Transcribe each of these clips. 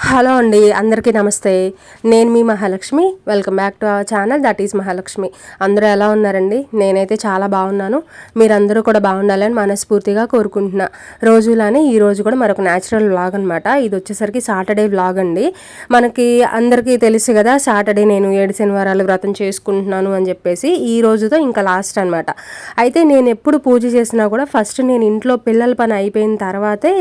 Hello అండి అందరికీ నమస్తే. నేను మీ Mahalakshmi. Welcome back to our channel. That is Mahalakshmi. అందరూ ఎలా ఉన్నారండి? నేనైతే చాలా బాగున్నాను. మీరందరూ కూడా బాగుండాలని మనస్ఫూర్తిగా కోరుకుంటున్నా. రోజులానే ఈ రోజు కూడా మరొక న్యాచురల్ వ్లాగ్ అనమాట ఇది వచ్చేసరికి సాటర్డే వ్లాగ్ అండి. మనకి అందరికీ తెలుసు కదా సాటర్డే నేను ఏడు శనివారాలు వ్రతం చేసుకుంటున్నాను అని చెప్పేసి ఈ రోజుతో ఇంకా లాస్ట్ అనమాట అయితే నేను ఎప్పుడు పూజ చేసినా కూడా ఫస్ట్ నేను ఇంట్లో పిల్లల పని అయిపోయిన తర్వాతే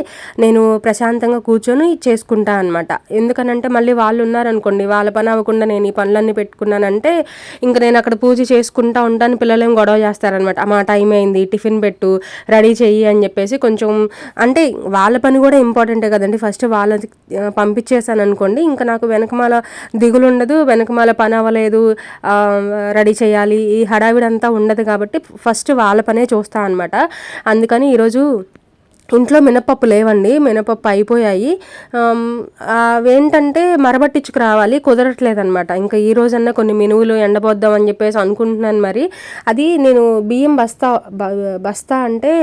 నేను ప్రశాంతంగా కూర్చొని చేసుకుంటా అనమాట ఎందుకనంటే మళ్ళీ వాళ్ళు ఉన్నారనుకోండి వాళ్ళ పని అవ్వకుండా నేను ఈ పనులన్నీ పెట్టుకున్నానంటే ఇంకా నేను అక్కడ పూజ చేసుకుంటా ఉంటాను పిల్లలేం గొడవ చేస్తారనమాట మా టైం అయింది టిఫిన్ పెట్టు రెడీ చెయ్యి అని చెప్పేసి కొంచెం అంటే వాళ్ళ పని కూడా ఇంపార్టెంటే కదండి. ఫస్ట్ వాళ్ళకి పంపించేసాను అనుకోండి ఇంకా నాకు వెనకమాల దిగులు ఉండదు వెనకమాల పని అవ్వలేదు రెడీ చేయాలి ఈ హడావిడి అంతా ఉండదు కాబట్టి ఫస్ట్ వాళ్ళ పనే చూస్తా అనమాట అందుకని ఈరోజు ఇంట్లో మినపప్పు లేవండి మినపప్పు అయిపోయాయి. అవేంటంటే మరబట్టించుకు రావాలి కుదరట్లేదనమాట. ఇంకా ఈ రోజన్నా కొన్ని మినువులు ఎండబోద్దాం అని చెప్పేసి అనుకుంటున్నాను మరి. అది నేను బియ్యం బస్తా బస్తా అంటే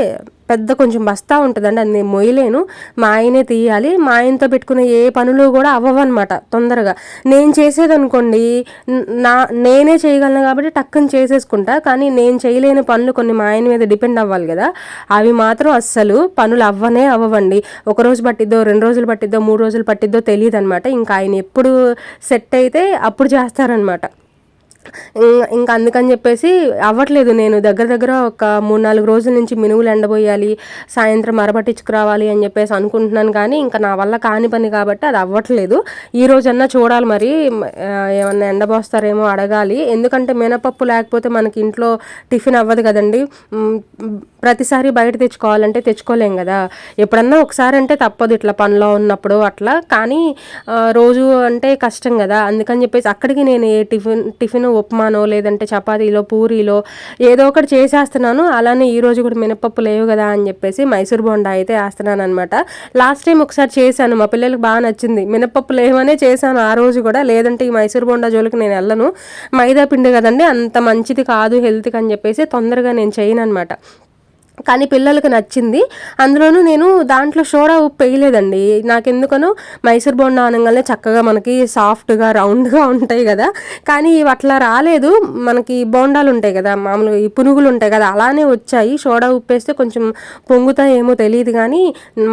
పెద్ద కొంచెం బస్తా ఉంటుందండి అది నేను మొయ్యలేను. మా ఆయనే తీయాలి. మా ఆయనతో పెట్టుకునే ఏ పనులు కూడా అవ్వవన్నమాట తొందరగా. నేను చేసేది అనుకోండి నా నేనే చేయగలను కాబట్టి టక్కని చేసేసుకుంటా. కానీ నేను చేయలేని పనులు కొన్ని మా ఆయన మీద డిపెండ్ అవ్వాలి కదా. అవి మాత్రం అస్సలు పనులు అవ్వనే అవ్వండి ఒక రోజు పట్టిద్దో రెండు రోజులు పట్టిద్దో మూడు రోజులు పట్టిద్దో తెలియదు అనమాట ఇంకా ఆయన ఎప్పుడు సెట్ అయితే అప్పుడు చేస్తారనమాట ఇంకా అందుకని చెప్పేసి అవ్వట్లేదు నేను. దగ్గర దగ్గర ఒక మూడు నాలుగు రోజుల నుంచి మినుగులు ఎండబోయాలి సాయంత్రం మరపట్టించుకురావాలి అని చెప్పేసి అనుకుంటున్నాను కానీ ఇంకా నా వల్ల కాని పని కాబట్టి అది అవ్వట్లేదు. ఈ రోజన్నా చూడాలి మరి ఏమన్నా ఎండబోస్తారేమో అడగాలి. ఎందుకంటే మినపప్పు లేకపోతే మనకి ఇంట్లో టిఫిన్ అవ్వదు కదండి. ప్రతిసారి బయట తెచ్చుకోవాలంటే తెచ్చుకోలేం కదా. ఎప్పుడన్నా ఒకసారి అంటే తప్పదు ఇట్లా పనిలో ఉన్నప్పుడు అట్లా. కానీ రోజు అంటే కష్టం కదా. అందుకని చెప్పేసి అక్కడికి నేను ఏ టిఫిన్ టిఫిన్ ఉప్మానో లేదంటే చపాతీలో పూరీలో ఏదో ఒకటి చేసేస్తున్నాను. అలానే ఈ రోజు కూడా మినపప్పు లేవు కదా అని చెప్పేసి మైసూర్ బొండా అయితే వేస్తున్నాను అనమాట లాస్ట్ టైం ఒకసారి చేశాను. మా పిల్లలకు బాగా నచ్చింది. మినపప్పు లేవనే చేశాను ఆ రోజు కూడా. లేదంటే ఈ మైసూర్ బోండా జోలికి నేను వెళ్ళను. మైదా పిండి కదండి అంత మంచిది కాదు హెల్త్కి అని చెప్పేసి తొందరగా నేను చేయను అనమాట కానీ పిల్లలకు నచ్చింది. అందులోనూ నేను దాంట్లో సోడా ఉప్పు వేయలేదండి. నాకెందుకనో మైసూర్ బోండా అనగానే చక్కగా మనకి సాఫ్ట్గా రౌండ్గా ఉంటాయి కదా. కానీ ఇవి అట్లా రాలేదు. మనకి బోండాలు ఉంటాయి కదా మామూలుగా ఈ పునుగులు ఉంటాయి కదా అలానే వచ్చాయి. సోడా ఉప్పు వేస్తే కొంచెం పొంగుతాయేమో తెలియదు కానీ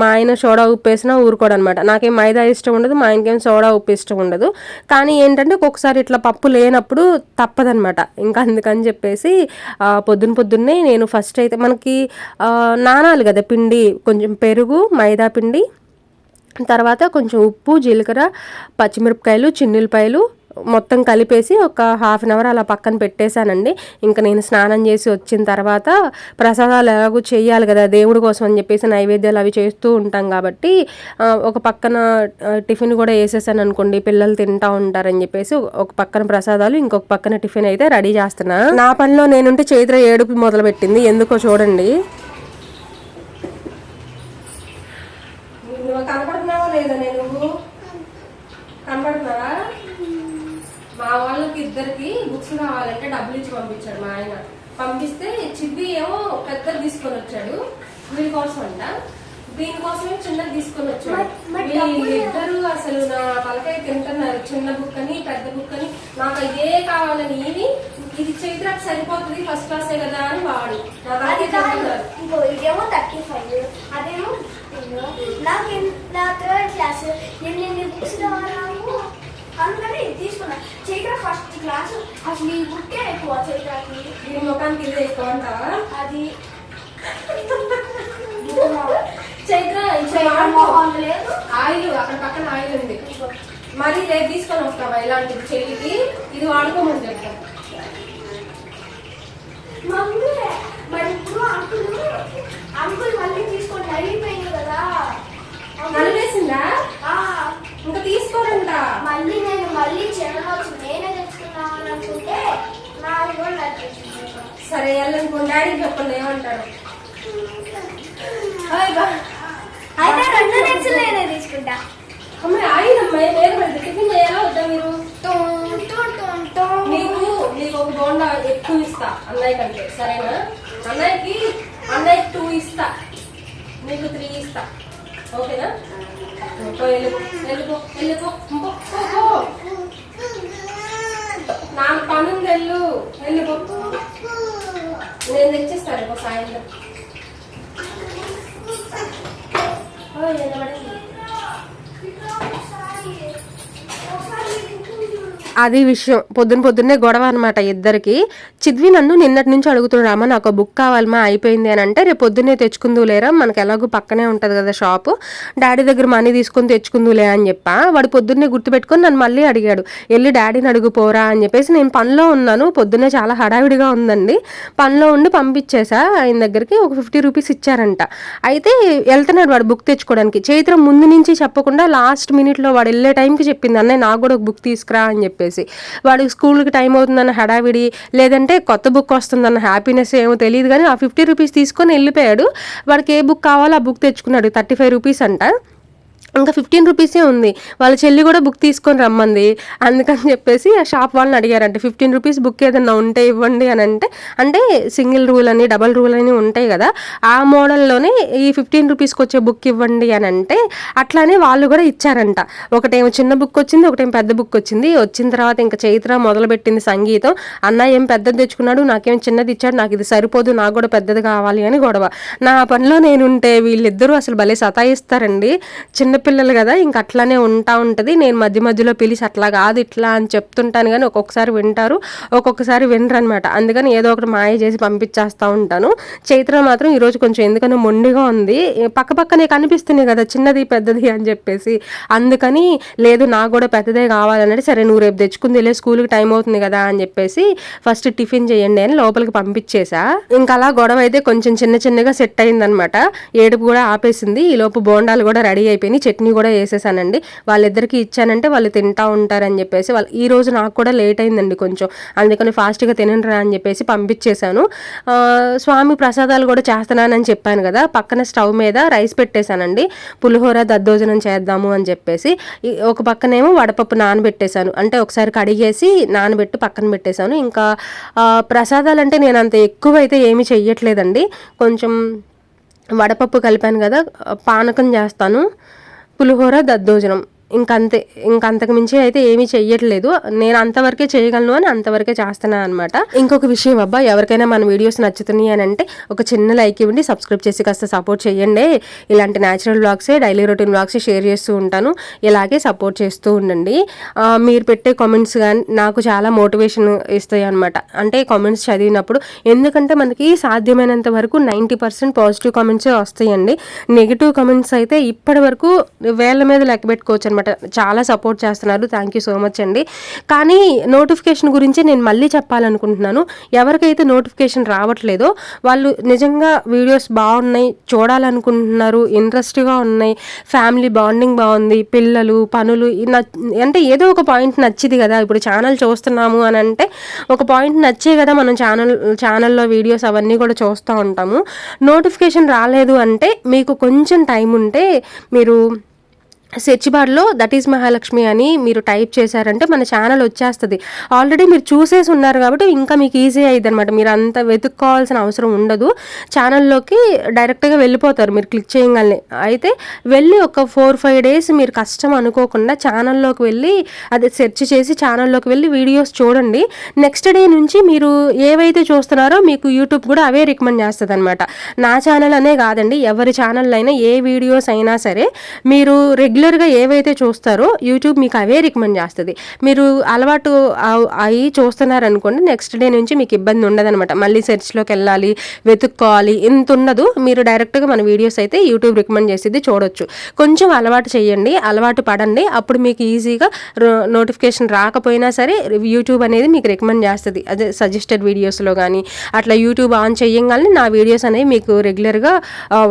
మా ఆయన సోడా ఉప్పు వేసినా ఊరుకోడు అనమాట నాకేం మైదా ఇష్టం ఉండదు మా ఆయనకేం సోడా ఉప్పు ఇష్టం ఉండదు. కానీ ఏంటంటే ఒక్కొక్కసారి ఇట్లా పప్పు లేనప్పుడు తప్పదనమాట. ఇంకా అందుకని చెప్పేసి పొద్దున పొద్దున్నే నేను ఫస్ట్ అయితే మనకి నానాలి కదా పిండి కొంచెం పెరుగు మైదా పిండి తర్వాత కొంచెం ఉప్పు జీలకర్ర పచ్చిమిరపకాయలు చిన్నులపాయలు మొత్తం కలిపేసి ఒక హాఫ్ అన్ అవర్ అలా పక్కన పెట్టేశానండి. ఇంకా నేను స్నానం చేసి వచ్చిన తర్వాత ప్రసాదాలు ఎలాగో చేయాలి కదా దేవుడి కోసం అని చెప్పేసి నైవేద్యాలు అవి చేస్తూ ఉంటాం కాబట్టి ఒక పక్కన టిఫిన్ కూడా వేసేసాను అనుకోండి పిల్లలు తింటా ఉంటారని చెప్పేసి ఒక పక్కన ప్రసాదాలు ఇంకొక పక్కన టిఫిన్ అయితే రెడీ చేస్తున్నా. నా పనిలో నేనుంటే చైత్ర ఏడుపు మొదలుపెట్టింది ఎందుకో చూడండి. కనపడుతున్నావా లేదా నేను కనపడుతున్నావా మా వాళ్ళకి ఇద్దరికి బుక్స్ కావాలంటే డబ్బులు ఇచ్చి పంపించాడు మా ఆయన. పంపిస్తే చిబ్బి ఏమో పెద్దది తీసుకొని వచ్చాడు. వీళ్ళ కోసం అంట. దీనికోసమే చిన్నది తీసుకొని వచ్చాడు. వీళ్ళిద్దరు అసలు నా తలకాయ తింటున్నారు. చిన్న బుక్ అని పెద్ద బుక్ అని. నాకు ఇదే కావాలని ఇది ఇది చైత్రకు సరిపోతుంది. ఫస్ట్ క్లాసే కదా అని వాడు. ఇంకో ఇదేమో థర్టీ ఫైవ్. అదేమో నాకు నా థర్డ్ క్లాస్ నేను బుక్స్ రావాలను అందుకని తీసుకున్నా. చైత్ర ఫస్ట్ క్లాస్ అసలు ఈ బుక్కే ఎక్కువ చైత్రకి. దీని ముఖానికి ఇదే ఎక్కువ అంటావా అది. చైత్ర. మొహం లేదు ఆయిల్ అక్కడ పక్కన ఆయిల్ ఉంది. మరి రేపు తీసుకొని వస్తావా ఇలాంటిది చెల్లికి ఇది వాడుకోమని చెప్తా మమ్మీ మరి ఇప్పుడు అంకుల్ అంకుల్ మళ్ళీ తీసుకొని అయిపోయింది కదా. నలివేసిందా ఆ, ఇంకా తీసుకోరంట మళ్ళీ నేను మళ్ళీ చెరవచ్చు నేనే తెచ్చుకున్నాను అనుకుంటే నాకు కూడా నచ్చేసింది సరే వెళ్ళనుకో డాడీకి చెప్పండి బా. అయితే రెండు నెక్స్ట్ నేనే తీసుకుంటా. అమ్మాయి ఆయిల్ అమ్మాయి వేరు పెడితే టిఫిన్ చేయాలా వద్దా మీరు. నీకు నీకు ఒక బోండా ఎక్కువ ఇస్తా అన్నయ్య కంటే సరేనా? అన్నయ్యకి అన్నయ్యకి టూ ఇస్తా. నీకు త్రీ ఇస్తా. ఓకేనా? వెళ్ళిపో వెళ్ళిపో వెళ్ళిపో. నాకు పని ఉంది వెళ్ళు వెళ్ళిపో. నేను తెచ్చిస్తాను రేపు సాయంత్రం అది విషయం పొద్దున పొద్దున్నే గొడవ అనమాట ఇద్దరికి. చిద్వి నన్ను నిన్నటి నుంచి అడుగుతున్నాడు అమ్మ నాకు బుక్ కావాలమ్మా అయిపోయింది అని అంటే రేపు పొద్దున్నే తెచ్చుకుందు లేరా మనకు ఎలాగో పక్కనే ఉంటుంది కదా షాపు డాడీ దగ్గర మనీ తీసుకొని తెచ్చుకుందులే అని చెప్పా. వాడు పొద్దున్నే గుర్తుపెట్టుకొని నన్ను మళ్ళీ అడిగాడు వెళ్ళి డాడీని అడుగు పోరా అని చెప్పేసి నేను పనిలో ఉన్నాను పొద్దున్నే చాలా హడావిడిగా ఉందండి పనిలో ఉండి పంపించేసా ఆయన దగ్గరికి ఒక ఫిఫ్టీ రూపీస్ ఇచ్చారంట. అయితే వెళ్తున్నాడు వాడు బుక్ తెచ్చుకోవడానికి. చైత్రం ముందు నుంచి చెప్పకుండా లాస్ట్ మినిట్లో వాడు వెళ్ళే టైంకి చెప్పింది అన్నయ్య నాకు కూడా ఒక బుక్ తీసుకురా అని చెప్పేసి. వాడికి స్కూల్కి టైం అవుతుందన్న హడావిడి లేదంటే కొత్త బుక్ వస్తుందన్న హ్యాపీనెస్ ఏమో తెలియదు కానీ ఆ ఫిఫ్టీ రూపీస్ తీసుకొని వెళ్ళిపోయాడు. వాడికి ఏ బుక్ కావాలో ఆ బుక్ తెచ్చుకున్నాడు థర్టీ ఫైవ్ రూపీస్ అంట. ఇంకా ఫిఫ్టీన్ రూపీసే ఉంది. వాళ్ళ చెల్లి కూడా బుక్ తీసుకొని రమ్మంది. అందుకని చెప్పేసి ఆ షాప్ వాళ్ళని అడిగారంటే ఫిఫ్టీన్ రూపీస్ బుక్ ఏదన్నా ఉంటే ఇవ్వండి అని అంటే అంటే సింగిల్ రూల్ అని డబల్ రూల్ అని ఉంటాయి కదా ఆ మోడల్లోనే ఈ ఫిఫ్టీన్ రూపీస్కి వచ్చే బుక్ ఇవ్వండి అని అంటే అట్లానే వాళ్ళు కూడా ఇచ్చారంట. ఒకటేమో చిన్న బుక్ వచ్చింది ఒకటేమో పెద్ద బుక్ వచ్చింది. వచ్చిన తర్వాత ఇంకా చైత్ర మొదలుపెట్టింది సంగీతం. అన్న ఏం పెద్దది తెచ్చుకున్నాడు? నాకేం చిన్నది ఇచ్చాడు? నాకు ఇది సరిపోదు నాకు కూడా పెద్దది కావాలి అని గొడవ. నా పనిలో నేనుంటే వీళ్ళిద్దరూ అసలు భలే సతాయిస్తారండి. పిల్లలు కదా ఇంక అట్లానే ఉంటా ఉంటుంది. నేను మధ్య మధ్యలో పిలిచి అట్లా కాదు ఇట్లా అని చెప్తుంటాను కానీ ఒక్కొక్కసారి వింటారు ఒక్కొక్కసారి వినరు అనమాట అందుకని ఏదో ఒకటి మాయ చేసి పంపించేస్తూ ఉంటాను. చైత్ర మాత్రం ఈరోజు కొంచెం ఎందుకనో మొండిగా ఉంది. పక్క పక్కనే కనిపిస్తున్నాయి కదా చిన్నది పెద్దది అని చెప్పేసి. అందుకని లేదు నాకు కూడా పెద్దదే కావాలంటే సరే నువ్వు రేపు తెచ్చుకుంది స్కూల్కి టైం అవుతుంది కదా అని చెప్పేసి ఫస్ట్ టిఫిన్ చేయండి అని లోపలికి పంపించేసా. ఇంకా అలా గొడవ అయితే కొంచెం చిన్న చిన్నగా సెట్ అయిందనమాట ఏడుపు కూడా ఆపేసింది. ఈ లోపు బోండాలు కూడా రెడీ అయిపోయినాయి చట్నీ కూడా వేసేసానండి వాళ్ళిద్దరికి ఇచ్చానంటే వాళ్ళు తింటా ఉంటారని చెప్పేసి వాళ్ళు ఈ రోజు నాకు కూడా లేట్ అయిందండి కొంచెం. అందుకని ఫాస్ట్గా తినండిరా అని చెప్పేసి పంపించేశాను. స్వామి ప్రసాదాలు కూడా చేస్తున్నానని చెప్పాను కదా పక్కన స్టవ్ మీద రైస్ పెట్టేశానండి. పులిహోర దద్దోజనం చేద్దాము అని చెప్పేసి. ఒక పక్కనేమో వడపప్పు నానబెట్టేశాను. అంటే ఒకసారి కడిగేసి నానబెట్టి పక్కన పెట్టేశాను. ఇంకా ప్రసాదాలు అంటే నేను అంత ఎక్కువ అయితే ఏమీ చెయ్యట్లేదండి. కొంచెం వడపప్పు కలిపాను కదా పానకం చేస్తాను. పులిహోర దద్దోజనం. ఇంకంతే ఇంకంతకు మించి అయితే ఏమీ చెయ్యట్లేదు. నేను అంతవరకే చేయగలను అని అంతవరకే చేస్తున్నాను అనమాట ఇంకొక విషయం అబ్బా ఎవరికైనా మన వీడియోస్ నచ్చుతున్నాయి అని అంటే ఒక చిన్న లైక్ ఇవ్వండి సబ్స్క్రైబ్ చేసి కాస్త సపోర్ట్ చేయండి. ఇలాంటి న్యాచురల్ బ్లాగ్సే డైలీ రొటీన్ బ్లాగ్సే షేర్ చేస్తూ ఉంటాను. ఇలాగే సపోర్ట్ చేస్తూ ఉండండి. మీరు పెట్టే కామెంట్స్ కానీ నాకు చాలా మోటివేషన్ ఇస్తాయి అనమాట అంటే కామెంట్స్ చదివినప్పుడు ఎందుకంటే మనకి సాధ్యమైనంత వరకు నైంటీ పర్సెంట్ పాజిటివ్ కామెంట్సే వస్తాయండి. నెగిటివ్ కామెంట్స్ అయితే ఇప్పటి వరకు వేళ్ళ మీద లెక్క పెట్టుకోవచ్చు అనమాట చాలా సపోర్ట్ చేస్తున్నారు. థ్యాంక్ యూ సో మచ్ అండి. కానీ నోటిఫికేషన్ గురించి నేను మళ్ళీ చెప్పాలనుకుంటున్నాను. ఎవరికైతే నోటిఫికేషన్ రావట్లేదో వాళ్ళు నిజంగా వీడియోస్ బాగున్నాయి చూడాలనుకుంటున్నారు ఇంట్రెస్ట్గా ఉన్నాయి. ఫ్యామిలీ బాండింగ్ బాగుంది పిల్లలు పనులు అంటే ఏదో ఒక పాయింట్ నచ్చింది కదా. ఇప్పుడు ఛానల్ చూస్తున్నాము అని అంటే ఒక పాయింట్ నచ్చే కదా మనం ఛానల్ ఛానల్లో వీడియోస్ అవన్నీ కూడా చూస్తూ ఉంటాము. నోటిఫికేషన్ రాలేదు అంటే మీకు కొంచెం టైం ఉంటే మీరు సెర్చ్ బార్లో దట్ ఈస్ మహాలక్ష్మి అని మీరు టైప్ చేశారంటే మన ఛానల్ వచ్చేస్తుంది. ఆల్రెడీ మీరు చూసేసి ఉన్నారు కాబట్టి ఇంకా మీకు ఈజీ అయ్యింది అనమాట మీరు అంత వెతుక్కోవాల్సిన అవసరం ఉండదు. ఛానల్లోకి డైరెక్ట్గా వెళ్ళిపోతారు మీరు క్లిక్ చేయగానే. అయితే వెళ్ళి ఒక ఫోర్ ఫైవ్ డేస్ మీరు కష్టం అనుకోకుండా ఛానల్లోకి వెళ్ళి అది సెర్చ్ చేసి ఛానల్లోకి వెళ్ళి వీడియోస్ చూడండి. నెక్స్ట్ డే నుంచి మీరు ఏవైతే చూస్తున్నారో మీకు యూట్యూబ్ కూడా అవే రికమెండ్ చేస్తుంది అనమాట నా ఛానల్ అనే కాదండి ఎవరి ఛానల్ అయినా ఏ వీడియోస్ అయినా సరే మీరు రెగ్యులర్ రెగ్యులర్గా ఏవైతే చూస్తారో యూట్యూబ్ మీకు అవే రికమెండ్ చేస్తుంది. మీరు అలవాటు అవి చూస్తున్నారనుకోండి నెక్స్ట్ డే నుంచి మీకు ఇబ్బంది ఉండదనమాట. మళ్ళీ సెర్చ్లోకి వెళ్ళాలి వెతుక్కోవాలి ఇంత ఉండదు మీరు డైరెక్ట్గా మన వీడియోస్ అయితే యూట్యూబ్ రికమెండ్ చేసేది చూడొచ్చు. కొంచెం అలవాటు చేయండి అలవాటు పడండి. అప్పుడు మీకు ఈజీగా నోటిఫికేషన్ రాకపోయినా సరే యూట్యూబ్ అనేది మీకు రికమెండ్ చేస్తుంది. అదే సజెస్టెడ్ వీడియోస్లో కానీ అట్లా యూట్యూబ్ ఆన్ చేయంగానే నా వీడియోస్ అనేవి మీకు రెగ్యులర్గా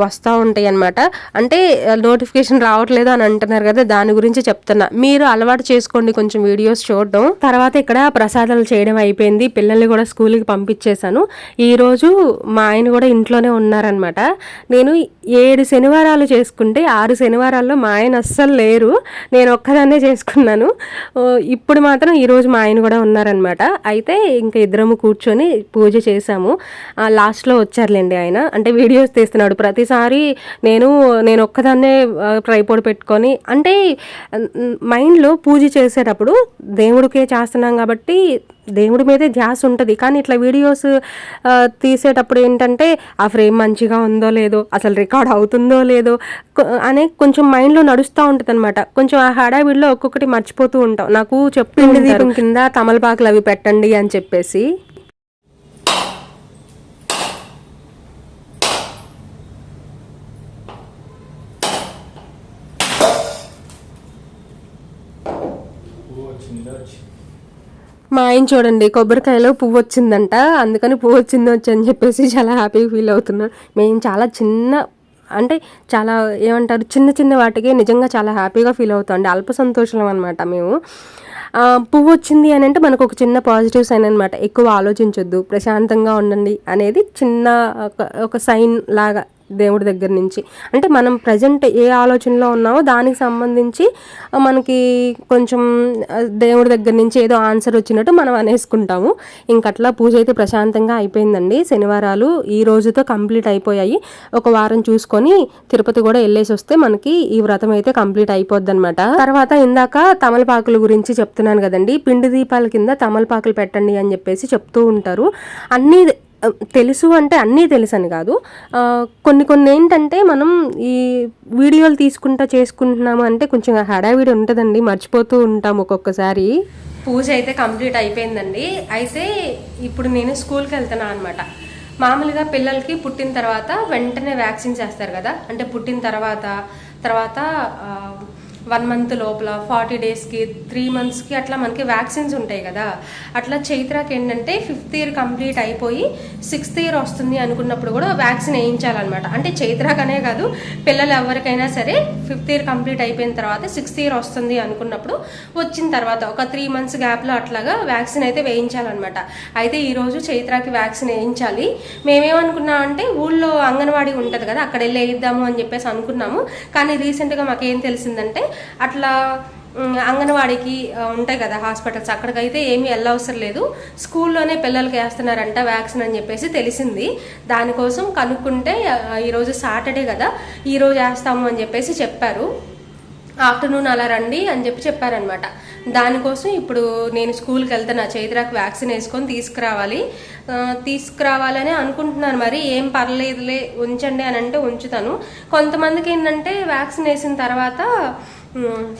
వస్తూ ఉంటాయి అనమాట అంటే నోటిఫికేషన్ రావట్లేదు అని అంటే అంటున్నారు కదా దాని గురించి చెప్తున్నా. మీరు అలవాటు చేసుకోండి కొంచెం వీడియోస్ చూడడం. తర్వాత ఇక్కడ ప్రసాదాలు చేయడం అయిపోయింది. పిల్లల్ని కూడా స్కూల్కి పంపించేశాను. ఈరోజు మా ఆయన కూడా ఇంట్లోనే ఉన్నారనమాట నేను ఏడు శనివారాలు చేసుకుంటే ఆరు శనివారాల్లో మా ఆయన అస్సలు లేరు. నేను ఒక్కదాన్నే చేసుకున్నాను. ఇప్పుడు మాత్రం ఈరోజు మా ఆయన కూడా ఉన్నారనమాట అయితే ఇంకా ఇద్దరము కూర్చొని పూజ చేశాము. లాస్ట్లో వచ్చారులేండి ఆయన. అంటే వీడియోస్ తీస్తున్నాడు. ప్రతిసారి నేను నేను ఒక్కదాన్నే ఆ, ట్రైపోడ్ పెట్టుకొని అంటే మైండ్లో పూజ చేసేటప్పుడు దేవుడికే చేస్తున్నాం కాబట్టి దేవుడి మీదే ధ్యాస ఉంటుంది. కానీ ఇట్లా వీడియోస్ తీసేటప్పుడు ఏంటంటే ఆ ఫ్రేమ్ మంచిగా ఉందో లేదో అసలు రికార్డ్ అవుతుందో లేదో అనే కొంచెం మైండ్లో నడుస్తూ ఉంటుంది అనమాట కొంచెం ఆ హడావిడిలో ఒక్కొక్కటి మర్చిపోతూ ఉంటాం. నాకు చెప్పింది దీపం కింద తమలపాకులు అవి పెట్టండి అని చెప్పేసి. మా ఆయన చూడండి కొబ్బరికాయలో పువ్వు వచ్చిందంట అందుకని పువ్వు వచ్చింది వచ్చి అని చెప్పేసి చాలా హ్యాపీగా ఫీల్ అవుతున్నాం. మేము చాలా చిన్న అంటే చాలా ఏమంటారు చిన్న చిన్న వాటికి నిజంగా చాలా హ్యాపీగా ఫీల్ అవుతాం అండి. అల్ప సంతోషం అనమాట మేము. పువ్వు వచ్చింది అని అంటే మనకు ఒక చిన్న పాజిటివ్ సైన్ అనమాట ఎక్కువ ఆలోచించొద్దు ప్రశాంతంగా ఉండండి అనేది చిన్న ఒక- ఒక సైన్ లాగా దేవుడి దగ్గర నుంచి. అంటే మనం ప్రజెంట్ ఏ ఆలోచనలో ఉన్నామో దానికి సంబంధించి మనకి కొంచెం దేవుడి దగ్గర నుంచి ఏదో ఆన్సర్ వచ్చినట్టు మనం అనేసుకుంటాము. ఇంకట్లా పూజ అయితే ప్రశాంతంగా అయిపోయిందండి. శనివారాలు ఈ రోజుతో కంప్లీట్ అయిపోయాయి. ఒక వారం చూసుకొని తిరుపతి కూడా వెళ్ళేసి వస్తే మనకి ఈ వ్రతం అయితే కంప్లీట్ అయిపోద్ది అనమాట తర్వాత ఇందాక తమలపాకుల గురించి చెప్తున్నాను కదండి. పిండి దీపాల కింద తమలపాకులు పెట్టండి అని చెప్పేసి చెప్తూ ఉంటారు. అన్నీ తెలుసు అంటే అన్నీ తెలుసు అని కాదు కొన్ని కొన్ని ఏంటంటే మనం ఈ వీడియోలు తీసుకుంటా చేసుకుంటున్నాము అంటే కొంచెం హడావిడి ఉంటుందండి మర్చిపోతూ ఉంటాం ఒక్కొక్కసారి. పూజ అయితే కంప్లీట్ అయిపోయిందండి. అయితే ఇప్పుడు నేను స్కూల్కి వెళ్తున్నాను అనమాట మామూలుగా పిల్లలకి పుట్టిన తర్వాత వెంటనే వ్యాక్సిన్ చేస్తారు కదా. అంటే పుట్టిన తర్వాత తర్వాత వన్ మంత్ లోపల ఫార్టీ డేస్కి త్రీ మంత్స్కి అట్లా మనకి వ్యాక్సిన్స్ ఉంటాయి కదా. అట్లా చైత్రాకి ఏంటంటే ఫిఫ్త్ ఇయర్ కంప్లీట్ అయిపోయి సిక్స్త్ ఇయర్ వస్తుంది అనుకున్నప్పుడు కూడా వ్యాక్సిన్ వేయించాలన్నమాట. అంటే చైత్రాకనే కాదు పిల్లలు ఎవరికైనా సరే ఫిఫ్త్ ఇయర్ కంప్లీట్ అయిపోయిన తర్వాత సిక్స్త్ ఇయర్ వస్తుంది అనుకున్నప్పుడు వచ్చిన తర్వాత ఒక త్రీ మంత్స్ గ్యాప్లో అట్లాగా వ్యాక్సిన్ అయితే వేయించాలన్నమాట. అయితే ఈరోజు చైత్రాకి వ్యాక్సిన్ వేయించాలి. మేమేమనుకున్నాం అంటే ఊళ్ళో అంగన్వాడీ ఉంటుంది కదా అక్కడ వెళ్ళి వేయిద్దాము అని చెప్పేసి అనుకున్నాము. కానీ రీసెంట్గా మాకేం తెలిసిందంటే అట్లా అంగన్వాడీకి ఉంటాయి కదా హాస్పిటల్స్ అక్కడికైతే ఏమీ వెళ్ళవసరం లేదు. స్కూల్లోనే పిల్లలకి వేస్తున్నారంట వ్యాక్సిన్ అని చెప్పేసి తెలిసింది. దానికోసం కనుక్కుంటే ఈరోజు సాటర్డే కదా ఈరోజు వేస్తాము అని చెప్పేసి చెప్పారు. ఆఫ్టర్నూన్ అలా రండి అని చెప్పి చెప్పారనమాట దానికోసం ఇప్పుడు నేను స్కూల్కి వెళ్తున్నా చైత్రాకు వ్యాక్సిన్ వేసుకొని తీసుకురావాలి. తీసుకురావాలని అనుకుంటున్నాను మరి. ఏం పర్లేదులే ఉంచండి అని అంటే ఉంచుతాను. కొంతమందికి ఏంటంటే వ్యాక్సిన్ వేసిన తర్వాత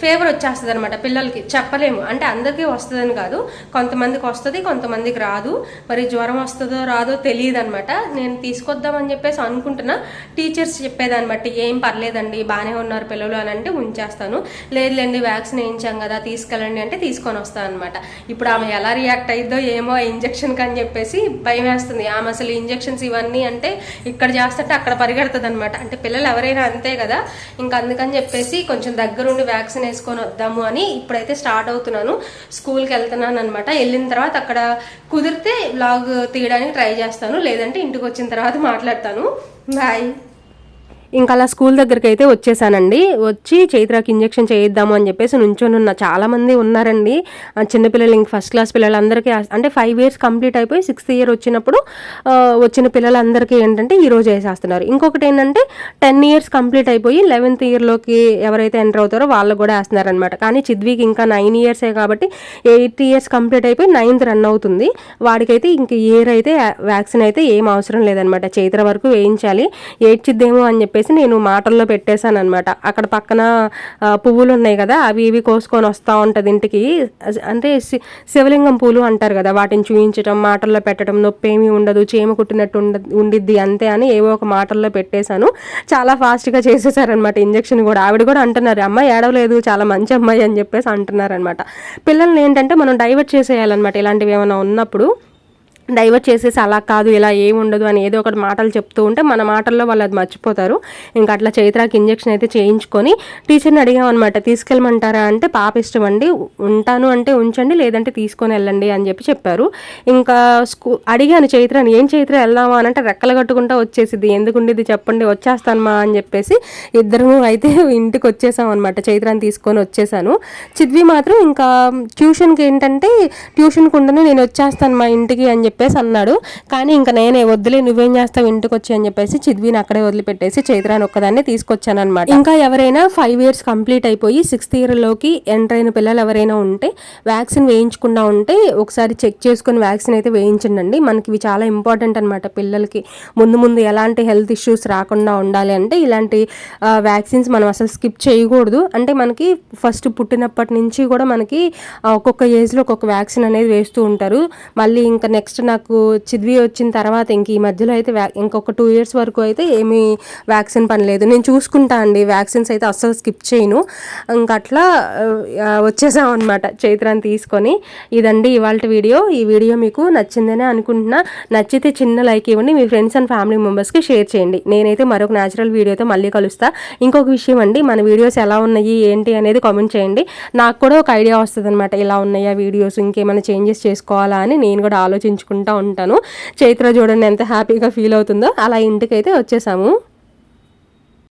ఫేవర్ వచ్చేస్తుంది అనమాట పిల్లలకి. చెప్పలేము. అంటే అందరికీ వస్తుందని కాదు. కొంతమందికి వస్తుంది కొంతమందికి రాదు. మరి జ్వరం వస్తుందో రాదో తెలియదు అనమాట నేను తీసుకొద్దామని చెప్పేసి అనుకుంటున్నా. టీచర్స్ చెప్పేదాన్ని బట్టి ఏం పర్లేదండి బాగానే ఉన్నారు పిల్లలు అని అంటే ఉంచేస్తాను లేదులేండి వ్యాక్సిన్ వేయించాం కదా తీసుకెళ్ళండి అంటే తీసుకొని వస్తాను అనమాట ఇప్పుడు ఆమె ఎలా రియాక్ట్ అయిద్దో ఏమో ఇంజక్షన్కి అని చెప్పేసి భయం వేస్తుంది ఆమె అసలు ఇంజక్షన్స్ ఇవన్నీ అంటే ఇక్కడ చేస్తుంటే అక్కడ పరిగెడుతుంది అనమాట అంటే పిల్లలు ఎవరైనా అంతే కదా. ఇంకా అందుకని చెప్పేసి కొంచెం దగ్గరుండి వ్యాక్సిన్ వేసుకొని వద్దాము అని ఇప్పుడైతే స్టార్ట్ అవుతున్నాను. స్కూల్కి వెళ్తున్నాను అనమాట వెళ్ళిన తర్వాత అక్కడ కుదిరితే బ్లాగ్ తీయడానికి ట్రై చేస్తాను. లేదంటే ఇంటికి వచ్చిన తర్వాత మాట్లాడతాను. బాయ్. ఇంకా అలా స్కూల్ దగ్గరికి అయితే వచ్చేసానండి. వచ్చి చైత్రాకి ఇంజెక్షన్ చేయిద్దాము అని చెప్పేసి నుంచొని ఉన్న. చాలామంది ఉన్నారండి. చిన్నపిల్లలు ఇంక ఫస్ట్ క్లాస్ పిల్లలందరికీ అంటే ఫైవ్ ఇయర్స్ కంప్లీట్ అయిపోయి సిక్స్త్ ఇయర్ వచ్చినప్పుడు వచ్చిన పిల్లలందరికీ ఏంటంటే ఈ రోజు వేసేస్తున్నారు. ఇంకొకటి ఏంటంటే టెన్ ఇయర్స్ కంప్లీట్ అయిపోయి లెవెన్త్ ఇయర్లోకి ఎవరైతే ఎంటర్ అవుతారో వాళ్ళు కూడా వేస్తున్నారనమాట కానీ చిద్వికి ఇంకా నైన్ ఇయర్సే కాబట్టి ఎయిట్ ఇయర్స్ కంప్లీట్ అయిపోయి నైన్త్ రన్ అవుతుంది. వాడికైతే ఇంక ఇయర్ అయితే వ్యాక్సిన్ అయితే ఏం అవసరం లేదనమాట చైత్ర వరకు వేయించాలి. ఏడ్చిద్దేమో అని చెప్పేసి నేను మాటల్లో పెట్టేశాను అనమాట అక్కడ పక్కన పువ్వులు ఉన్నాయి కదా అవి ఇవి కోసుకొని వస్తూ ఉంటుంది ఇంటికి. అంటే శివలింగం పూలు అంటారు కదా వాటిని చూయించడం మాటల్లో పెట్టడం నొప్పి ఏమీ ఉండదు చీమ కుట్టినట్టు ఉండ ఉండిద్ది అంతే అని ఏవో ఒక మాటల్లో పెట్టేశాను. చాలా ఫాస్ట్గా చేసేసారనమాట ఇంజక్షన్ కూడా. ఆవిడ కూడా అంటున్నారు అమ్మాయి ఏడవలేదు చాలా మంచి అమ్మాయి అని చెప్పేసి అంటున్నారనమాట పిల్లల్ని ఏంటంటే మనం డైవర్ట్ చేసేయాలన్నమాట ఇలాంటివి ఏమైనా ఉన్నప్పుడు. డైవర్ట్ చేసేసి అలా కాదు ఇలా ఏమి ఉండదు అని ఏదో ఒకటి మాటలు చెప్తూ ఉంటే మన మాటల్లో వాళ్ళు అది మర్చిపోతారు. ఇంకా అట్లా చైత్రాకి ఇంజెక్షన్ అయితే చేయించుకొని టీచర్ని అడిగామన్నమాట తీసుకెళ్ళమంటారా? అంటే పాప ఇష్టం అండి ఉంటాను అంటే ఉంచండి లేదంటే తీసుకొని వెళ్ళండి అని చెప్పి చెప్పారు. ఇంకా స్కూ అడిగాను చైత్రాని ఏం చైత్ర వెళ్దామా? అని అంటే రెక్కలు కట్టుకుంటా వచ్చేసింది ఎందుకుండేది చెప్పండి వచ్చేస్తానమ్మా అని చెప్పేసి ఇద్దరము అయితే ఇంటికి వచ్చేసాం అనమాట చైత్రాన్ని తీసుకొని వచ్చేసాను. చిద్వి మాత్రం ఇంకా ట్యూషన్కి ఏంటంటే ట్యూషన్కి ఉండను నేను వచ్చేస్తాను మా ఇంటికి అని చెప్పి చెప్పేసి అన్నాడు. కానీ ఇంకా నేనే వద్దులే నువ్వేం చేస్తావు ఇంటికి వచ్చి అని చెప్పేసి చిద్విని అక్కడే వదిలిపెట్టేసి చైత్రాన్ని ఒక్కదాన్ని తీసుకొచ్చాను అనమాట ఇంకా ఎవరైనా ఫైవ్ ఇయర్స్ కంప్లీట్ అయిపోయి సిక్స్త్ ఇయర్లోకి ఎంటర్ అయిన పిల్లలు ఎవరైనా ఉంటే వ్యాక్సిన్ వేయించకుండా ఉంటే ఒకసారి చెక్ చేసుకుని వ్యాక్సిన్ అయితే వేయించండి మనకి ఇవి చాలా ఇంపార్టెంట్ అనమాట పిల్లలకి. ముందు ముందు ఎలాంటి హెల్త్ ఇష్యూస్ రాకుండా ఉండాలి అంటే ఇలాంటి వ్యాక్సిన్స్ మనం అసలు స్కిప్ చేయకూడదు. అంటే మనకి ఫస్ట్ పుట్టినప్పటి నుంచి కూడా మనకి ఒక్కొక్క ఏజ్లో ఒక్కొక్క వ్యాక్సిన్ అనేది వేస్తూ ఉంటారు. మళ్ళీ ఇంకా నెక్స్ట్ నాకు చిద్వి వచ్చిన తర్వాత ఇంక ఈ మధ్యలో అయితే వ్యా ఇంకొక టూ ఇయర్స్ వరకు అయితే ఏమీ వ్యాక్సిన్ పని లేదు. నేను చూసుకుంటా అండి. వ్యాక్సిన్స్ అయితే అస్సలు స్కిప్ చేయను. ఇంకా అట్లా వచ్చేసాం అనమాట చైత్రాన్ని తీసుకొని. ఇదండి ఇవాళ వీడియో. ఈ వీడియో మీకు నచ్చిందనే అనుకుంటున్నా. నచ్చితే చిన్న లైక్ ఇవ్వండి. మీ ఫ్రెండ్స్ అండ్ ఫ్యామిలీ మెంబర్స్కి షేర్ చేయండి. నేనైతే మరొక న్యాచురల్ వీడియోతో మళ్ళీ కలుస్తా. ఇంకొక విషయం అండి. మన వీడియోస్ ఎలా ఉన్నాయి ఏంటి అనేది కామెంట్ చేయండి. నాకు కూడా ఒక ఐడియా వస్తుంది అనమాట ఇలా ఉన్నాయా వీడియోస్? ఇంకేమైనా చేంజెస్ చేసుకోవాలా అని నేను కూడా ఆలోచించుకుంటాను చేసుకుంటూ ఉంటాను. చైత్ర చూడండి ఎంత హ్యాపీగా ఫీల్ అవుతుందో. అలా ఇంటికైతే వచ్చేసాము.